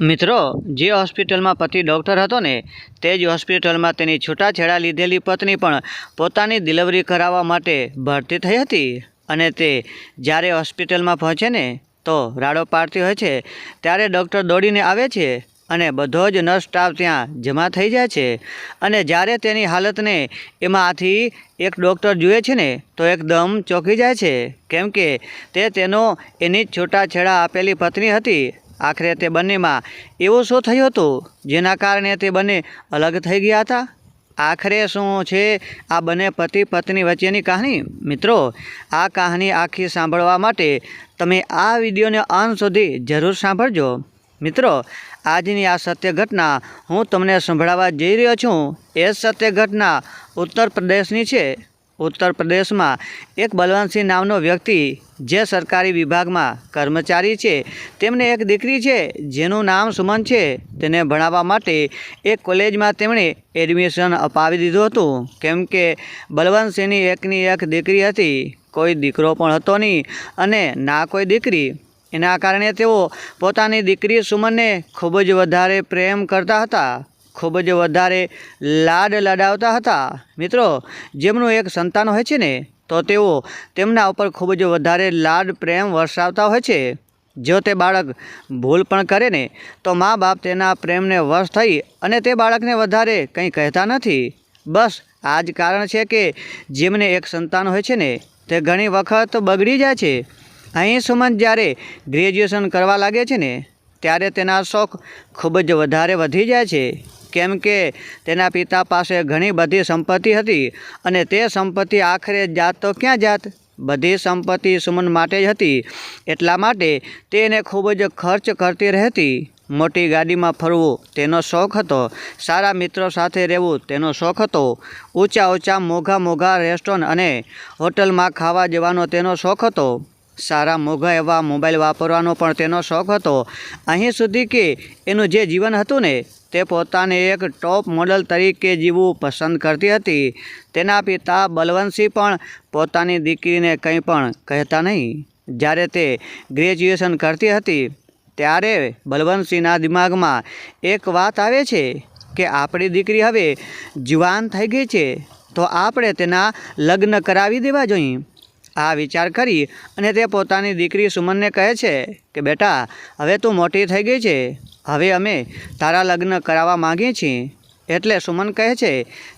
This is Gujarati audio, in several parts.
મિત્રો, જે હોસ્પિટલમાં પતિ ડૉક્ટર હતો ને, તે જ હોસ્પિટલમાં તેની છૂટાછેડા લીધેલી પત્ની પણ પોતાની ડિલિવરી કરાવવા માટે ભરતી થઈ હતી. અને તે જ્યારે હોસ્પિટલમાં પહોંચે ને, તો રાડો પાડતી હોય છે, ત્યારે ડૉક્ટર દોડીને આવે છે અને બધો જ નર્સ સ્ટાફ ત્યાં જમા થઈ જાય છે. અને જ્યારે તેની હાલતને એમાંથી એક ડૉક્ટર જુએ છે ને, તો એકદમ ચોંકી જાય છે. કેમ કે તે તેનો એની જ છૂટાછેડા આપેલી પત્ની હતી આખરે તે બંનેમાં એવું શું થયું હતું જેના કારણે તે બંને અલગ થઈ ગયા હતા? આખરે શું છે આ બંને પતિ પત્ની વચ્ચેની કહાની? મિત્રો, આ કહાની આખી સાંભળવા માટે તમે આ વિડીયોને અંત સુધી જરૂર સાંભળજો. મિત્રો, આજની આ સત્ય ઘટના હું તમને સંભળાવવા જઈ રહ્યો છું. એ સત્ય ઘટના ઉત્તર પ્રદેશની છે. ઉત્તર પ્રદેશમાં એક બલવંતસિંહ નામનો વ્યક્તિ જે સરકારી વિભાગમાં કર્મચારી છે. તેમને એક દીકરી છે, જેનું નામ સુમન છે. તેને ભણાવવા માટે એક કોલેજમાં તેમણે એડમિશન અપાવી દીધું હતું. કેમ કે બલવંતસિંહની એકની એક દીકરી હતી, કોઈ દીકરો પણ હતો નહીં અને ના કોઈ દીકરી. એના કારણે તેઓ પોતાની દીકરી સુમનને ખૂબ જ વધારે પ્રેમ કરતા હતા. ખૂબ જ વધારે લાડ લડાવતા હતા. મિત્રો, જેમનું એક સંતાન હોય છે ને, તો તેઓ તેમના ઉપર ખૂબ જ વધારે લાડ પ્રેમ વરસાવતા હોય છે. જો તે બાળક ભૂલ પણ કરે ને, તો મા બાપ તેના પ્રેમને વશ થઈ અને તે બાળકને વધારે કંઈ કહેતા નથી. બસ, આ જ કારણ છે કે જેમને એક સંતાન હોય છે ને, તે ઘણી વખત બગડી જાય છે. અહીં સુમન જ્યારે ગ્રેજ્યુએશન કરવા લાગે છે ને, ત્યારે તેના શોખ ખૂબ જ વધારે વધી જાય છે. કેમ કે તેના પિતા પાસે ઘણી બધી સંપત્તિ હતી અને તે સંપત્તિ આખરે જાત તો ક્યાં જાત? બધી સંપત્તિ સુમન માટે જ હતી. એટલા માટે તેને ખૂબ જ ખર્ચ કરતી રહેતી. મોટી ગાડીમાં ફરવું તેનો શોખ હતો. સારા મિત્રો સાથે રહેવું તેનો શોખ હતો. ઊંચા ઊંચા મોંઘા મોઘા રેસ્ટોરન્ટ અને હોટલમાં ખાવા જવાનો તેનો શોખ હતો. સારા મોંઘા એવા મોબાઈલ વાપરવાનો પણ તેનો શોખ હતો. અહીં સુધી કે એનું જે જીવન હતું ને તે પોતાને એક ટોપ મોડલ તરીકે જીવવું પસંદ કરતી હતી. તેના પિતા બલવંતસિંહ પણ પોતાની દીકરીને કંઈ પણ કહેતા નહીં. જ્યારે તે ગ્રેજ્યુએશન કરતી હતી, ત્યારે બલવંતસિંહના દિમાગમાં એક વાત આવે છે કે આપણી દીકરી હવે જુવાન થઈ ગઈ છે, તો આપણે તેના લગ્ન કરાવી દેવા જોઈએ. આ વિચાર કરી અને તે પોતાની દીકરી સુમનને કહે છે કે, બેટા, હવે તું મોટી થઈ ગઈ છે. હવે અમે તારા લગ્ન કરાવવા માંગીએ છીએ. એટલે સુમન કહે છે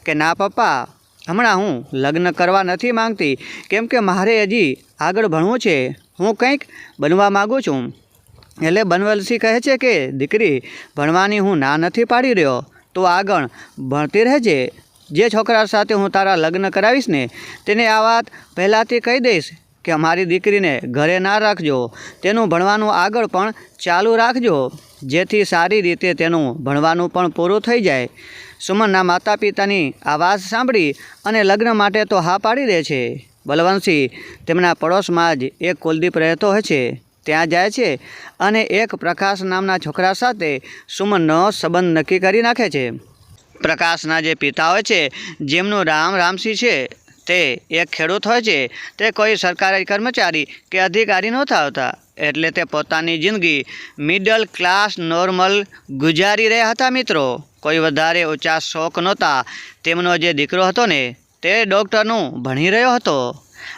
કે, ના, પપ્પા, હમણાં હું લગ્ન કરવા નથી માંગતી, કેમ કે મારે હજી આગળ ભણવું છે. હું કંઈક બનવા માગું છું. એટલે બનવલસિંહ કહે છે કે, દીકરી, ભણવાની હું ના નથી પાડી રહ્યો. તો આગળ ભણતી રહેજે. જે છોકરા સાથે હું તારા લગ્ન કરાવીશ ને, તેને આ વાત પહેલાંથી કહી દઈશ કે મારી દીકરીને ઘરે ના રાખજો. તેનું ભણવાનું આગળ પણ ચાલુ રાખજો, જેથી સારી રીતે તેનું ભણવાનું પણ પૂરું થઈ જાય. સુમનના માતા પિતાની આ વાત સાંભળી અને લગ્ન માટે તો હા પાડી દે છે. બલવંતસિંહ તેમના પડોશમાં જ એક કુલદીપ રહેતો હોય છે. ત્યાં જાય છે અને એક પ્રકાશ નામના છોકરા સાથે સુમનનો સંબંધ નક્કી કરી નાખે છે. પ્રકાશના જે પિતા હોય છે, જેમનું રામ રામસિંહ છે, તે એક ખેડૂત હોય છે, તે કોઈ સરકારી કર્મચારી કે અધિકારી નહોતા હોતા એટલે તે પોતાની જિંદગી મિડલ ક્લાસ નોર્મલ ગુજારી રહ્યા હતા મિત્રો. કોઈ વધારે ઊંચા શોખ નહોતા. તેમનો જે દીકરો હતો ને, તે ડૉક્ટરનું ભણી રહ્યો હતો.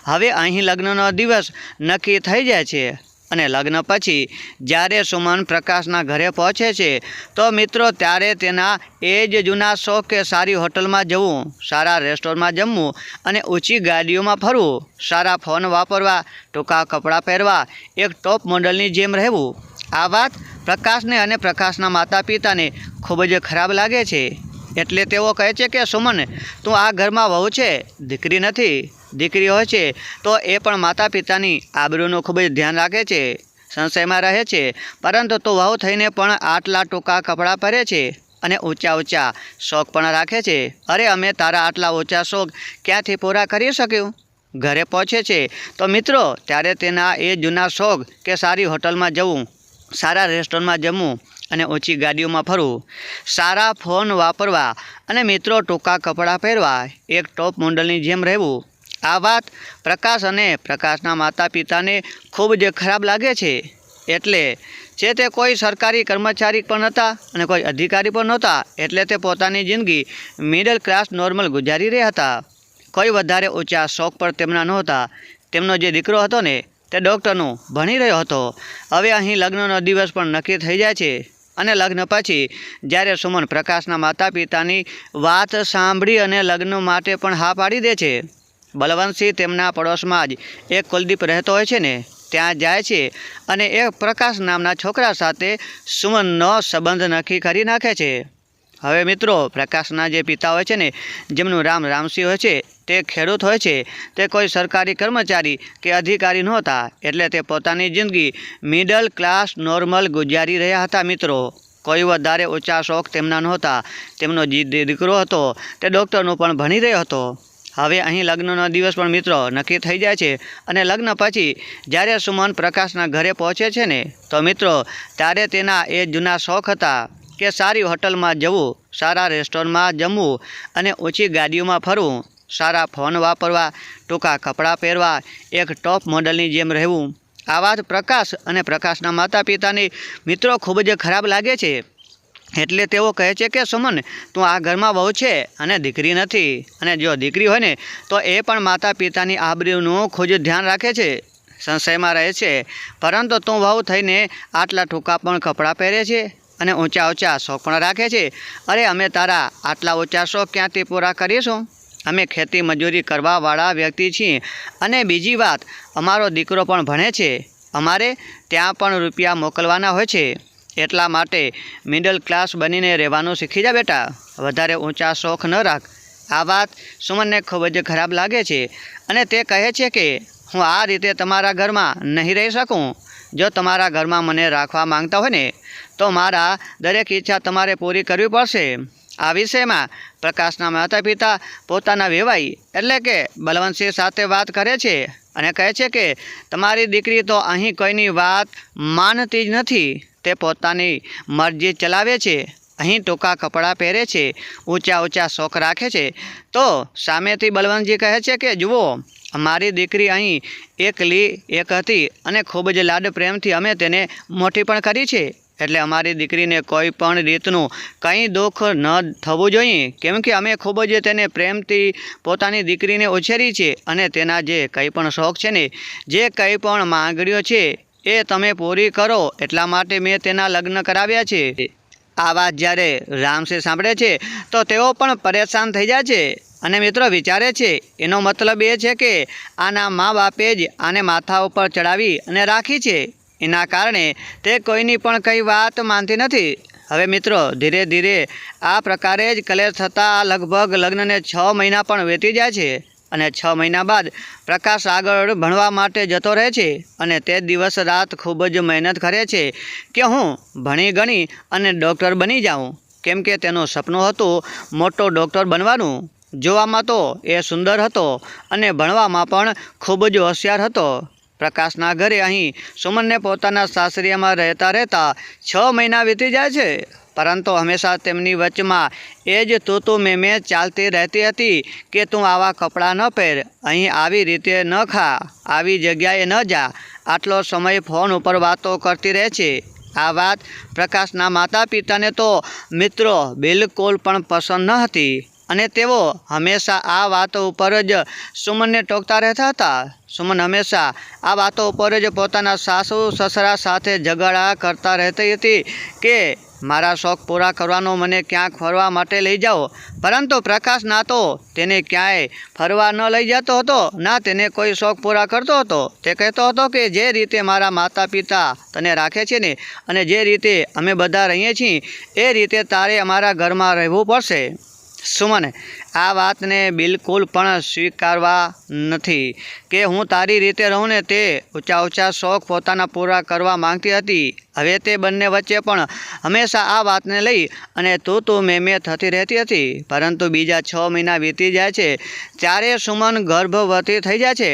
હવે અહીં લગ્નનો દિવસ નક્કી થઈ જાય છે. અને લગ્ન પછી જ્યારે સુમન પ્રકાશના ઘરે પહોંચે છે, તો મિત્રો ત્યારે તેના એ જ જૂના શોખ કે સારી હોટલમાં જવું, સારા રેસ્ટોરન્ટમાં જમવું અને ઊંચી ગાડીઓમાં ફરવું, સારા ફોન વાપરવા, ટૂંકા કપડાં પહેરવા, એક ટોપ મોડલની જેમ રહેવું. આ વાત પ્રકાશને અને પ્રકાશના માતા પિતાને ખૂબ જ ખરાબ લાગે છે. એટલે તેઓ કહે છે કે, સુમન, તું આ ઘરમાં વહુ છે? દીકરી નથી. દીકરી હોય છે, તો એ પણ માતા પિતાની આબરૂનું ખૂબ જ ધ્યાન રાખે છે, સંશયમાં રહે છે. પરંતુ તો વહુ થઈને પણ આટલા ટૂંકા કપડાં પહેરે છે અને ઊંચા ઊંચા શોખ પણ રાખે છે. અરે, અમે તારા આટલા ઊંચા શોખ ક્યાંથી પૂરા કરી શક્યું? ઘરે પહોંચે છે. તો મિત્રો, ત્યારે તેના એ જૂના શોખ કે સારી હોટલમાં જવું, સારા રેસ્ટોરન્ટમાં જમવું અને ઊંચી ગાડીઓમાં ફરવું, સારા ફોન વાપરવા અને મિત્રો ટૂંકા કપડાં પહેરવા એક ટોપ મોડલની જેમ રહેવું આ વાત પ્રકાશ અને પ્રકાશના માતા પિતાને ખૂબ જ ખરાબ લાગે છે. એટલે જે તે કોઈ સરકારી કર્મચારી પણ નહોતા અને કોઈ અધિકારી પણ નહોતા, એટલે તે પોતાની જિંદગી મિડલ ક્લાસ નોર્મલ ગુજારી રહ્યા હતા. કોઈ વધારે ઊંચા શોખ પર તેમના નહોતા. તેમનો જે દીકરો હતો ને, તે ડૉક્ટરનું ભણી રહ્યો હતો. હવે અહીં લગ્નનો દિવસ પણ નક્કી થઈ જાય છે અને લગ્ન પછી જ્યારે સુમન પ્રકાશના માતા પિતાની વાત સાંભળી અને લગ્ન માટે પણ હા પાડી દે છે. બલવંતસિંહ તેમના પડોશમાં જ એક કુલદીપ રહેતો હોય છે ને, ત્યાં જાય છે અને એ પ્રકાશ નામના છોકરા સાથે સુમનનો સંબંધ નક્કી કરી નાખે છે. હવે મિત્રો, પ્રકાશના જે પિતા હોય છે ને, જેમનું રામ રામસિંહ હોય છે, તે ખેડૂત હોય છે, તે કોઈ સરકારી કર્મચારી કે અધિકારી નહોતા, એટલે તે પોતાની જિંદગી મિડલ ક્લાસ નોર્મલ ગુજારી રહ્યા હતા મિત્રો. કોઈ વધારે ઊંચા શોખ તેમના નહોતા. તેમનો જે દીકરો હતો, તે ડૉક્ટરનું પણ ભણી રહ્યો હતો. હવે અહીં લગ્નનો દિવસ પણ મિત્રો નક્કી થઈ જાય છે અને લગ્ન પછી જ્યારે સુમન પ્રકાશના ઘરે પહોંચે છે ને, તો મિત્રો ત્યારે તેના એ જૂના શોખ હતા કે સારી હોટલમાં જવું, સારા રેસ્ટોરન્ટમાં જમવું અને ઓછી ગાડીઓમાં ફરવું, સારા ફોન વાપરવા, ટૂંકા કપડાં પહેરવા, એક ટોપ મોડલની જેમ રહેવું. આ વાત પ્રકાશ અને પ્રકાશના માતા પિતાની મિત્રો ખૂબ જ ખરાબ લાગે છે. એટલે તેઓ કહે છે કે, સુમન, તું આ ઘરમાં બહુ છે અને દીકરી નથી. અને જો દીકરી હોય ને, તો એ પણ માતા પિતાની આબરીનું ખૂબ ધ્યાન રાખે છે, સંશયમાં રહે છે. પરંતુ તું વહુ થઈને આટલા ટૂંકા પણ કપડાં પહેરે છે અને ઊંચા ઊંચા શોખ પણ રાખે છે. અરે, અમે તારા આટલા ઊંચા શોખ ક્યાંથી પૂરા કરીશું? અમે ખેતી મજૂરી કરવાવાળા વ્યક્તિ છીએ. અને બીજી વાત, અમારો દીકરો પણ ભણે છે. અમારે ત્યાં પણ રૂપિયા મોકલવાના હોય છે. એટલા માટે મિડલ ક્લાસ બનીને રહેવાનું શીખી જા બેટા. વધારે ઊંચા શોખ ન રાખ. આ વાત સુમનને ખૂબ જ ખરાબ લાગે છે અને તે કહે છે કે, હું આ રીતે તમારા ઘરમાં નહીં રહી શકું. જો તમારા ઘરમાં મને રાખવા માંગતા હોય ને, તો મારા દરેક ઈચ્છા તમારે પૂરી કરવી પડશે. આ વિષયમાં પ્રકાશના માતા પિતા પોતાના વેવાઈ એટલે કે બલવંતસિંહ સાથે વાત કરે છે અને કહે છે કે, તમારી દીકરી તો અહીં કોઈની વાત માનતી જ નથી. તે પોતાની મરજી ચલાવે છે, અહીં ટૂંકા કપડાં પહેરે છે, ઊંચા ઊંચા શોખ રાખે છે. તો સામેથી બલવંતજી કહે છે કે, જુઓ અમારી દીકરી અહીં એકલી એક હતી અને ખૂબ જ લાડ પ્રેમથી અમે તેને મોટી પણ કરી છે. એટલે અમારી દીકરીને કોઈ પણ રીતનું કંઈ દુઃખ ન થવું જોઈએ, કેમ કે અમે ખૂબ જ તેને પ્રેમથી પોતાની દીકરીને ઉછેરી છે અને તેના જે કંઈ પણ શોખ છે ને, જે કંઈ પણ માંગણીઓ છે એ તમે પૂરી કરો એટલા માટે મેં તેના લગ્ન કરાવ્યા છે. આ વાત જ્યારે રામસે સાંભળે છે, તો તેઓ પણ પરેશાન થઈ જાય છે. અને મિત્રો વિચારે છે, એનો મતલબ એ છે કે આના મા બાપે જ આને માથા ઉપર ચડાવી અને રાખી છે. એના કારણે તે કોઈની પણ કંઈ વાત માનતી નથી. હવે મિત્રો, ધીરે ધીરે આ પ્રકારે જ કલેશ થતાં લગભગ લગ્નને છ મહિના પણ વેતી જાય છે. અને છ મહિના બાદ પ્રકાશ આગળ ભણવા માટે જતો રહે છે અને તે દિવસ રાત ખૂબ જ મહેનત કરે છે કે હું ભણી ગણી અને ડૉક્ટર બની જાઉં. કેમ કે તેનું સપનું હતું મોટો ડૉક્ટર બનવાનું. જોવામાં તો એ સુંદર હતો અને ભણવામાં પણ ખૂબ જ હોશિયાર હતો. પ્રકાશના ઘરે અહીં સુમનને પોતાના સાસરિયામાં રહેતા રહેતા છ મહિના વીતી જાય છે. પરંતુ હંમેશા તેમની વચમાં એ જ તું તું મેં ચાલતી રહેતી હતી કે તું આવા કપડાં ન પહેર, અહીં આવી રીતે ન ખા, આવી જગ્યાએ ન જા, આટલો સમય ફોન ઉપર વાતો કરતી રહે છે. આ વાત પ્રકાશના માતા પિતાને તો મિત્રો બિલકુલ પણ પસંદ ન હતી. અને તેઓ હંમેશા આ વાતો ઉપર જ સુમનને ટોકતા રહેતા હતા. સુમન હંમેશા આ વાતો ઉપર જ પોતાના સાસુ, સસરા સાથે ઝઘડા કરતા રહેતી હતી કે, મારા શોખ પૂરા કરવાનો મને ક્યાંક ફરવા માટે લઈ જાઓ. પરંતુ પ્રકાશ ના તો તેને ક્યાંય ફરવા ન લઈ જતો હતો, ના તેને કોઈ શોખ પૂરા કરતો હતો. તે કહેતો હતો કે, જે રીતે મારા માતા પિતા તને રાખે છે ને, અને જે રીતે અમે બધા રહીએ છીએ, એ રીતે તારે અમારા ઘરમાં રહેવું પડશે. સુમન, આ વાતને બિલકુલ પણ સ્વીકારવા નથી કે હું તારી રીતે રહું ને તે ઊંચા ઊંચા શોખ પોતાના પૂરા કરવા માંગતી હતી. હવે તે બંને વચ્ચે પણ હંમેશા આ વાતને લઈ અને તું તું મેં મેં થતી રહેતી હતી. પરંતુ બીજા છ મહિના વીતી જાય છે, ત્યારે સુમન ગર્ભવતી થઈ જાય છે.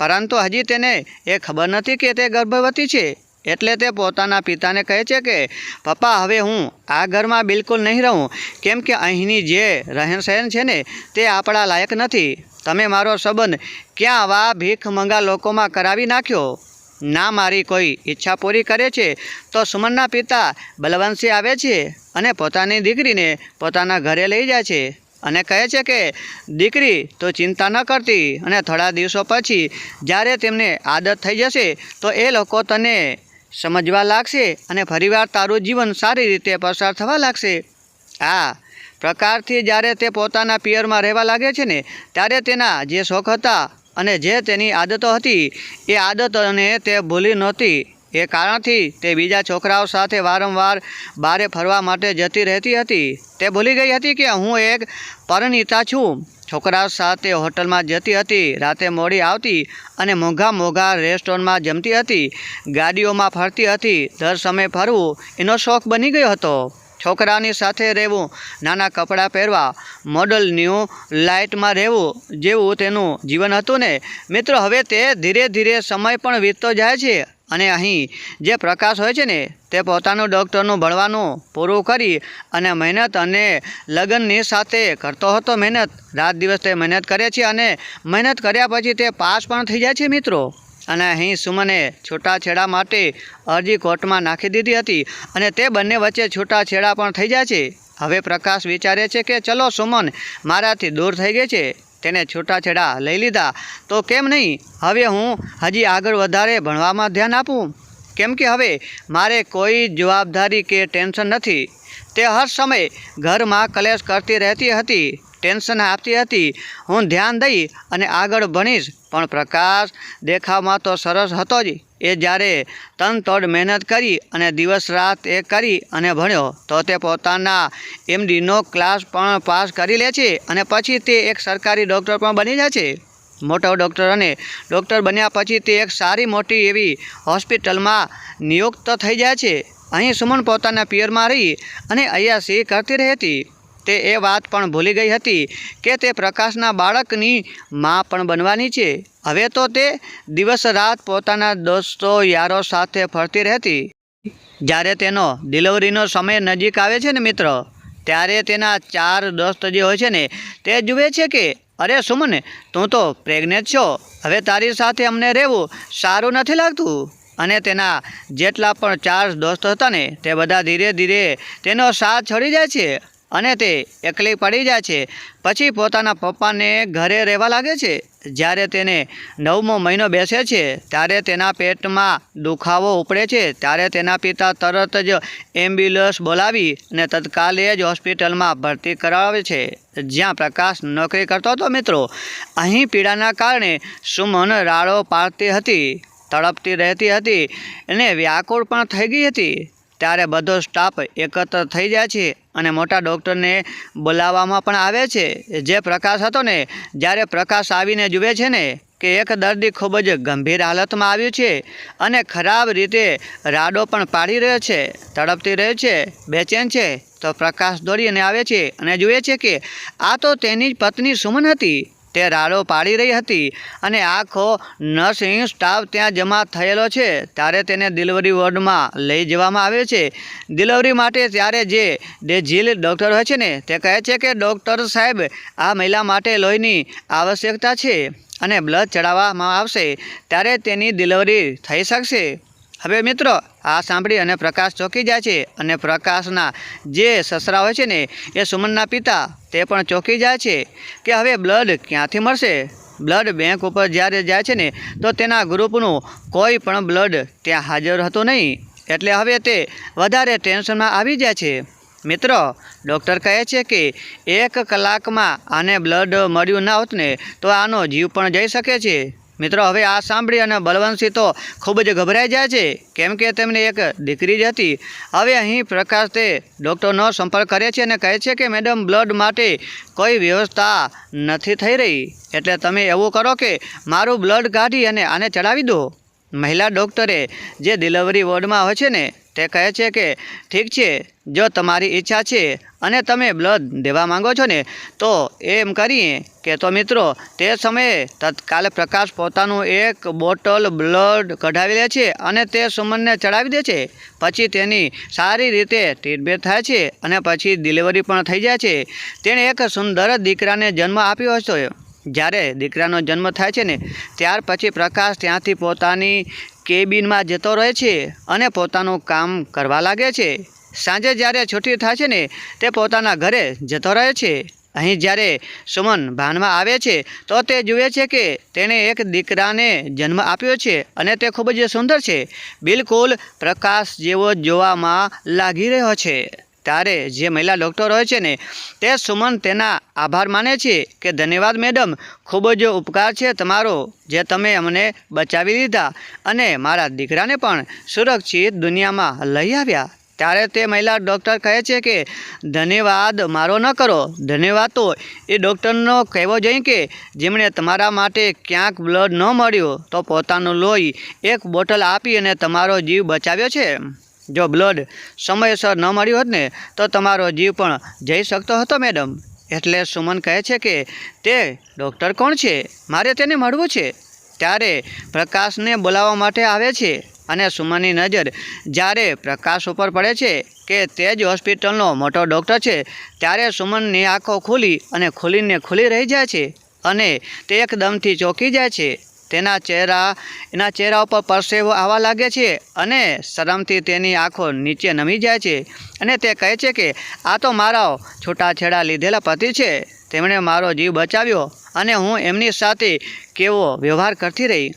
પરંતુ હજી તેને એ ખબર નથી કે તે ગર્ભવતી છે. એટલે તે પોતાના પિતાને કહે છે કે, પપ્પા, હવે હું આ ઘરમાં બિલકુલ નહીં રહું. કેમ કે અહીંની જે રહેન સહેન છે ને, તે આપણા લાયક નથી. તમે મારો સંબંધ ક્યાં આવા ભીખ મંગા લોકોમાં કરાવી નાખ્યો? ના મારી કોઈ ઈચ્છા પૂરી કરે છે તો સુમનના પિતા બલવંશી આવે છે અને પોતાની દીકરીને પોતાના ઘરે લઈ જાય છે અને કહે છે કે, દીકરી, તો ચિંતા ન કરતી અને થોડા દિવસો પછી જ્યારે તેમને આદત થઈ જશે તો એ લોકો તને સમજવા લાગશે અને ફરીવાર તારું જીવન સારી રીતે પસાર થવા લાગશે. આ પ્રકારથી જ્યારે તે પોતાના પિયરમાં રહેવા લાગે છે ને, ત્યારે તેના જે શોખ હતા અને જે તેની આદતો હતી, એ આદતોને તે ભૂલી નહોતી. એ કારણથી તે બીજા છોકરાઓ સાથે વારંવાર બારે ફરવા માટે જતી રહેતી હતી. તે ભૂલી ગઈ હતી કે હું એક પરિણીતા છું. છોકરાઓ સાથે હોટલમાં જતી હતી, રાતે મોડી આવતી અને મોંઘા મોંઘા રેસ્ટોરન્ટમાં જમતી હતી, ગાડીઓમાં ફરતી હતી. દર સમયે ફરવું એનો શોખ બની ગયો હતો. છોકરાની સાથે રહેવું, નાના કપડાં પહેરવા, મોડલ ન્યૂ લાઇટમાં રહેવું જેવું તેનું જીવન હતું ને. મિત્રો, હવે તે ધીરે ધીરે સમય પણ વીતતો જાય છે. અને અહીં જે પ્રકાશ હોય છે ને, તે પોતાનું ડૉક્ટરનું ભણવાનું પૂરું કરી અને મહેનત અને લગ્નની સાથે કરતો હતો મહેનત. રાત દિવસ તે મહેનત કરે છે અને મહેનત કર્યા પછી તે પાસ પણ થઈ જાય છે મિત્રો. અને અહીં સુમને છૂટાછેડા માટે અરજી કોર્ટમાં નાખી દીધી હતી અને તે બંને વચ્ચે છૂટાછેડા પણ થઈ જાય છે. હવે પ્રકાશ વિચારે છે કે, ચલો સુમન, મારાથી દૂર થઈ ગઈ છે. તેને છૂટાછેડા લઈ લીધા. તો કેમ નહીં? હવે હું હજી આગળ વધારે ભણવામાં ધ્યાન આપું? કેમ કે હવે મારે કોઈ જવાબદારી કે ટેન્શન નથી. તે હર સમય ઘરમાં કલેશ કરતી રહેતી હતી, ટેન્શન આપતી હતી. હું ધ્યાન દઈ અને આગળ ભણીશ. પણ પ્રકાશ દેખાવમાં તો સરસ હતો જ. એ જ્યારે તનતોડ મહેનત કરી અને દિવસ રાત એ કરી અને ભણ્યો, તો તે પોતાના એમડીનો ક્લાસ પણ પાસ કરી લે છે અને પછી તે એક સરકારી ડૉક્ટર પણ બની જાય છે. મોટો ડૉક્ટર અને ડૉક્ટર બન્યા પછી તે એક સારી મોટી એવી હોસ્પિટલમાં નિયુક્ત થઈ જાય છે. અહીં સુમન પોતાના પિયરમાં રહી અને અયાસી કરતી રહેતી તે એ વાત પણ ભૂલી ગઈ હતી કે તે પ્રકાશના બાળકની મા પણ બનવાની છે. હવે તો તે દિવસ રાત પોતાના દોસ્તો, યારો સાથે ફરતી રહેતી. જ્યારે તેનો ડિલિવરીનો સમય નજીક આવે છે ને મિત્ર, ત્યારે તેના ચાર દોસ્ત જે હોય છે ને, તે જુએ છે કે, અરે સુમન, તું તો પ્રેગ્નેન્ટ છો. હવે તારી સાથે અમને રહેવું સારું નથી લાગતું. અને તેના જેટલા પણ ચાર દોસ્ત હતા ને, તે બધા ધીરે ધીરે તેનો સાથ છોડી જાય છે. અને તે એકલી પડી જાય છે. પછી પોતાના પપ્પાને ઘરે રહેવા લાગે છે. જ્યારે તેને નવમો મહિનો બેસે છે, ત્યારે તેના પેટમાં દુખાવો ઉપડે છે. ત્યારે તેના પિતા તરત જ એમ્બ્યુલન્સ બોલાવી અને તત્કાલે જ હોસ્પિટલમાં ભરતી કરાવે છે. જ્યાં પ્રકાશ નોકરી કરતો હતો મિત્રો. અહીં પીડાના કારણે સુમન રાળો પાડતી હતી, તડપતી રહેતી હતી અને વ્યાકુળ પણ થઈ ગઈ હતી. ત્યારે બધો સ્ટાફ એકત્ર થઈ જાય છે. અને મોટા ડૉક્ટરને બોલાવવામાં પણ આવે છે. જે પ્રકાશ હતો ને, જ્યારે પ્રકાશ આવીને જુએ છે ને, કે એક દર્દી ખૂબ જ ગંભીર હાલતમાં આવ્યું છે અને ખરાબ રીતે રાડો પણ પાડી રહ્યો છે, તડપતી રહે છે, બેચેન છે, તો પ્રકાશ દોડીને આવે છે અને જુએ છે કે આ તો તેની જ પત્ની સુમન હતી. તે રાડો પાડી રહી હતી અને આખો નર્સિંગ સ્ટાફ ત્યાં જમા થયેલો છે. ત્યારે તેને ડિલિવરી વોર્ડમાં લઈ જવામાં આવે છે. ડિલિવરી માટે ત્યારે જે ડેઝીલ ડૉક્ટર હોય છે ને, તે કહે છે કે ડૉક્ટર સાહેબ, આ મહિલા માટે લોહીની આવશ્યકતા છે અને બ્લડ ચડાવવામાં આવશે. ત્યારે તેની ડિલિવરી થઈ શકશે. હવે મિત્રો, આ સાંભળી અને પ્રકાશ ચોંકી જાય છે અને પ્રકાશના જે સસરા હોય છે ને, એ સુમનના પિતા તે પણ ચોંકી જાય છે કે હવે બ્લડ ક્યાંથી મળશે? બ્લડ બેંક ઉપર જ્યારે જાય છે ને, તો તેના ગ્રુપનું કોઈ પણ બ્લડ ત્યાં હાજર હતું નહીં. એટલે હવે તે વધારે ટેન્શનમાં આવી જાય છે. મિત્રો, ડૉક્ટર કહે છે કે એક કલાકમાં આને બ્લડ મળ્યું ના હોત ને, તો આનો જીવ પણ જઈ શકે છે. મિત્રો, હવે આ સાંભળી અને બલવંતસિંહ તો ખૂબ જ ગભરાઈ જાય છે. કેમ કે તેમને એક દીકરી જ હતી. હવે અહીં પ્રકાશ તે ડૉક્ટરનો સંપર્ક કરે છે અને કહે છે કે, મેડમ, બ્લડ માટે કોઈ વ્યવસ્થા નથી થઈ રહી. એટલે તમે એવું કરો કે, મારું બ્લડ કાઢી અને આને ચડાવી દો. મહિલા ડૉક્ટરે જે ડિલિવરી વોર્ડમાં હોય છે ને, તે કહે છે કે, ઠીક છે, જો તમારી ઈચ્છા છે અને તમે બ્લડ દેવા માંગો છો ને, તો એમ કરીએ કે, તો મિત્રો, તે સમયે તત્કાલ પ્રકાશ પોતાનું એક બોટલ બ્લડ કઢાવી લે છે અને તે સુમનને ચડાવી દે છે. પછી તેની સારી રીતે ટ્રીટમેન્ટ થાય છે અને પછી ડિલિવરી પણ થઈ જાય છે. તેણે એક સુંદર દીકરાને જન્મ આપ્યો હતો. જ્યારે દીકરાનો જન્મ થાય છે ને, ત્યાર પછી પ્રકાશ ત્યાંથી પોતાની કેબિનમાં જતો રહે છે અને પોતાનું કામ કરવા લાગે છે. સાંજે જ્યારે છુટ્ટી થાય છે ને, તે પોતાના ઘરે જતો રહે છે. અહીં જ્યારે સુમન ભાનમાં આવે છે, તો તે જુએ છે કે તેણે એક દીકરાને જન્મ આપ્યો છે અને તે ખૂબ જ સુંદર છે. બિલકુલ પ્રકાશ જેવો જોવામાં લાગી રહ્યો છે. ત્યારે જે મહિલા ડૉક્ટર હોય છે ને, તે સુમન તેના આભાર માને છે કે ધન્યવાદ મેડમ ખૂબ જ ઉપકાર છે તમારો જે તમે અમને બચાવી લીધા અને મારા દીકરાને પણ સુરક્ષિત દુનિયામાં લઈ આવ્યા. ત્યારે તે મહિલા ડૉક્ટર કહે છે કે, ધન્યવાદ મારો ન કરો, ધન્યવાદ તો એ ડૉક્ટરનો કહેવો જોઈએ કે, જેમણે તમારા માટે ક્યાંક બ્લડ ન મળ્યો તો પોતાનું લોહી એક બોટલ આપી અને તમારો જીવ બચાવ્યો છે. જો બ્લડ સમયસર ન મળ્યું હોત ને, તો તમારો જીવ પણ જઈ શકતો હતો મેડમ એટલે સુમન કહે છે કે, તે ડૉક્ટર કોણ છે? મારે તેને મળવું છે. ત્યારે પ્રકાશને બોલાવવા માટે આવે છે અને સુમનની નજર જ્યારે પ્રકાશ ઉપર પડે છે કે તે જ હોસ્પિટલનો મોટો ડૉક્ટર છે, ત્યારે સુમનની આંખો ખુલી અને ખુલીને ખુલી રહી જાય છે અને તે એકદમથી ચોંકી જાય છે. તેના ચહેરા, એના ચહેરા ઉપર પરસેવો આવવા લાગે છે અને શરમથી તેની આંખો નીચે નમી જાય છે. અને તે કહે છે કે, આ તો મારા છૂટાછેડા લીધેલા પતિ છે. તેમણે મારો જીવ બચાવ્યો અને હું એમની સાથે કેવો વ્યવહાર કરતી રહી.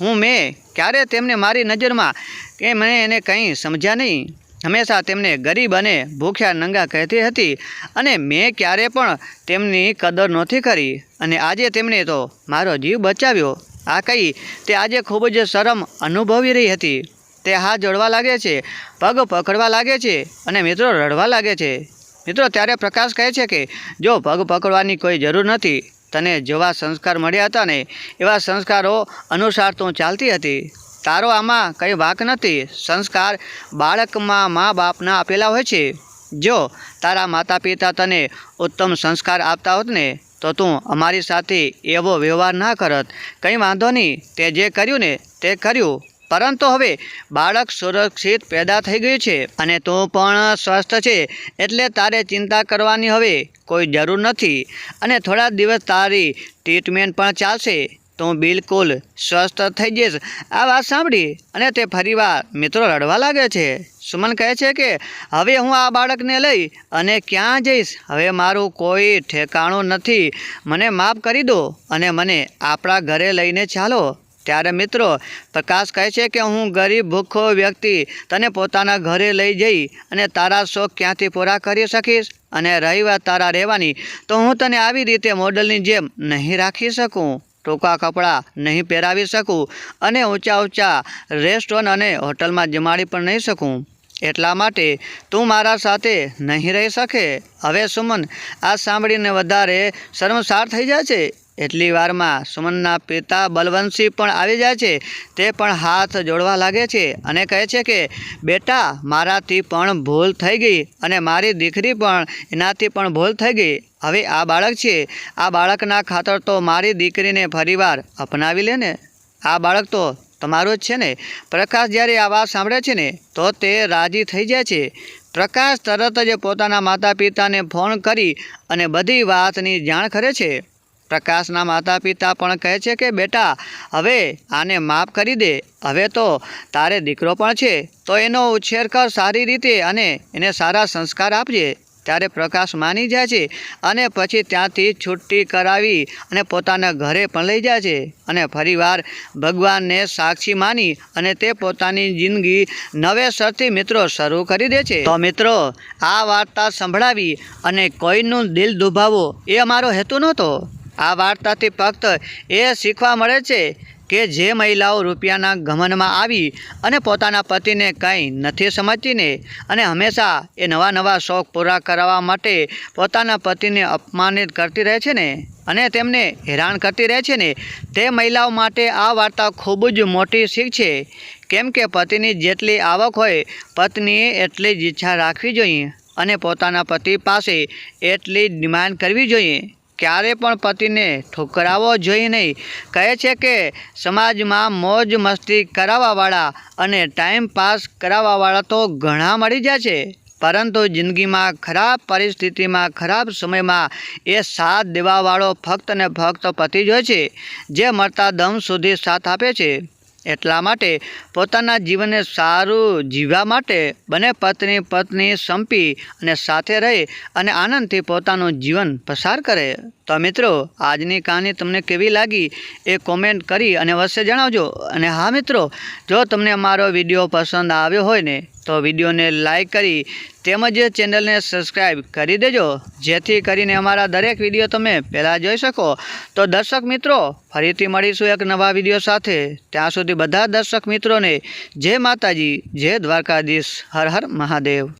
હું મેં ક્યારે તેમને મારી નજરમાં કે મેં એને કંઈ સમજ્યા નહીં. હંમેશા તેમને ગરીબ અને ભૂખ્યા નંગા કહેતી હતી અને મેં ક્યારે પણ તેમની કદર નહોતી કરી. અને આજે તેમણે તો મારો જીવ બચાવ્યો. આ કહી તે આજે ખૂબ જ શરમ અનુભવી રહી હતી. તે હાથ જોડવા લાગે છે, પગ પકડવા લાગે છે અને મિત્રો રડવા લાગે છે. મિત્રો, ત્યારે પ્રકાશ કહે છે કે, જો પગ પકડવાની કોઈ જરૂર નથી, તને જેવા સંસ્કાર મળ્યા હતા ને, એવા સંસ્કારો અનુસાર તું ચાલતી હતી. તારો આમાં કંઈ વાંક નથી. સંસ્કાર બાળકમાં મા બાપના આપેલા હોય છે. જો તારા માતા પિતા તને ઉત્તમ સંસ્કાર આપતા હોત ને તો તું અમારી સાથે એવો વ્યવહાર ના કરત. કંઈ વાંધો નહીં, તે જે કર્યું ને તે કર્યું. પરંતુ હવે બાળક સુરક્ષિત પેદા થઈ ગયું છે અને તું પણ સ્વસ્થ છે, એટલે તારે ચિંતા કરવાની હવે કોઈ જરૂર નથી. અને થોડા દિવસ તારી ટ્રીટમેન્ટ પણ ચાલશે. તું બિલકુલ સ્વસ્થ થઈ જઈશ. આ વાત સાંભળી અને તે ફરીવાર મિત્રો રડવા લાગે છે. સુમન કહે છે કે, હવે હું આ બાળકને લઈ અને ક્યાં જઈશ? હવે મારું કોઈ ઠેકાણું નથી. મને માફ કરી દો અને મને આપણા ઘરે લઈને ચાલો. ત્યારે મિત્રો પ્રકાશ કહે છે કે, હું ગરીબ, ભૂખો વ્યક્તિ તને પોતાના ઘરે લઈ જઈ અને તારા શોખ ક્યાંથી પૂરા કરી શકીશ? અને રહી વાત તારા રહેવાની, તો હું તને આવી રીતે મોડલની જેમ નહીં રાખી શકું. ટૂંકા કપડાં નહીં પહેરાવી શકું અને ઊંચા ઊંચા રેસ્ટોરન્ટ અને હોટલમાં જમાડી પણ નહીં શકું. એટલા માટે તું મારા સાથે નહીં રહી શકે. હવે સુમન, આ સાંભળીને વધારે શર્મસાર થઈ જાય છે? એટલી વારમાં સુમનના પિતા બલવંશી પણ આવી જાય છે. તે પણ હાથ જોડવા લાગે છે અને કહે છે કે, બેટા, મારાથી પણ ભૂલ થઈ ગઈ અને મારી દીકરી પણ એનાથી પણ ભૂલ થઈ ગઈ. હવે આ બાળક છે. આ બાળકના ખાતર તો મારી દીકરીને ફરીવાર અપનાવી લે ને. આ બાળક તો તમારું જ છે ને. પ્રકાશ જ્યારે આ વાત સાંભળે છે ને, તો તે રાજી થઈ જાય છે. પ્રકાશ તરત જ પોતાના માતા પિતાને ફોન કરી અને બધી વાતની જાણ કરે છે. પ્રકાશના માતા પિતા પણ કહે છે કે, બેટા, હવે આને માફ કરી દે. હવે તો તારે દીકરો પણ છે, તો એનો ઉછેર કર સારી રીતે અને એને સારા સંસ્કાર આપજે. ત્યારે પ્રકાશ માની જાય છે અને પછી ત્યાંથી છુટ્ટી કરાવી અને પોતાના ઘરે પણ લઈ જાય છે. અને ફરીવાર ભગવાનને સાક્ષી માની અને તે પોતાની જિંદગી નવેસરથી મિત્રો શરૂ કરી દે છે. તો મિત્રો, આ વાર્તા સંભળાવી અને કોઈનું દિલ દુભાવો એ અમારો હેતુ નહોતો. આ વાર્તાથી ફક્ત એ શીખવા મળે છે કે જે મહિલાઓ રૂપિયાના ગમનમાં આવી અને પોતાના પતિને કંઈ નથી સમજતીને અને હંમેશા એ નવા નવા શોખ પૂરા કરાવવા માટે પોતાના પતિને અપમાનિત કરતી રહે છે ને? અને તેમને હેરાન કરતી રહે છે ને? તે મહિલાઓ માટે આ વાર્તા ખૂબ જ મોટી શીખ છે. કેમ કે પતિની જેટલી આવક હોય, પત્નીએ એટલી જ ઈચ્છા રાખવી જોઈએ અને પોતાના પતિ પાસે એટલી ડિમાન્ડ કરવી જોઈએ. ક્યારે પણ પતિને ઠોકરાવો જોઈએ નહીં. કહે છે કે, સમાજમાં મોજ મસ્તી કરાવવાવાળા અને ટાઈમ પાસ કરાવવાવાળા તો ઘણા મળી જાય છે. પરંતુ જિંદગીમાં ખરાબ પરિસ્થિતિમાં, ખરાબ સમયમાં એ સાથ દેવાવાળો ફક્ત ને ફક્ત પતિ જ હોય છે, જે મળતા દમ સુધી સાથ આપે છે. એટલા માટે પોતાના જીવનને સારું જીવવા માટે બંને પત્ની પત્ની સંપી અને સાથે રહે અને આનંદથી પોતાનું જીવન પસાર કરે. તો મિત્રો, આજની કહાની તમને કેવી લાગી એ કોમેન્ટ કરી અને અવશ્ય જણાવજો. અને હા મિત્રો, જો તમને અમારો વીડિયો પસંદ આવ્યો હોય ને તો વિડીયોને લાઈક કરી તેમજ ચેનલને સબસ્ક્રાઈબ કરી દેજો. જેથી કરીને અમારા દરેક વીડિયો તમે પહેલાં જોઈ શકો. તો દર્શક મિત્રો, ફરીથી મળીશું એક નવા વીડિયો સાથે. ત્યાં સુધી બધા દર્શક મિત્રોને જય માતાજી, જય દ્વારકાધીશ, હર હર મહાદેવ.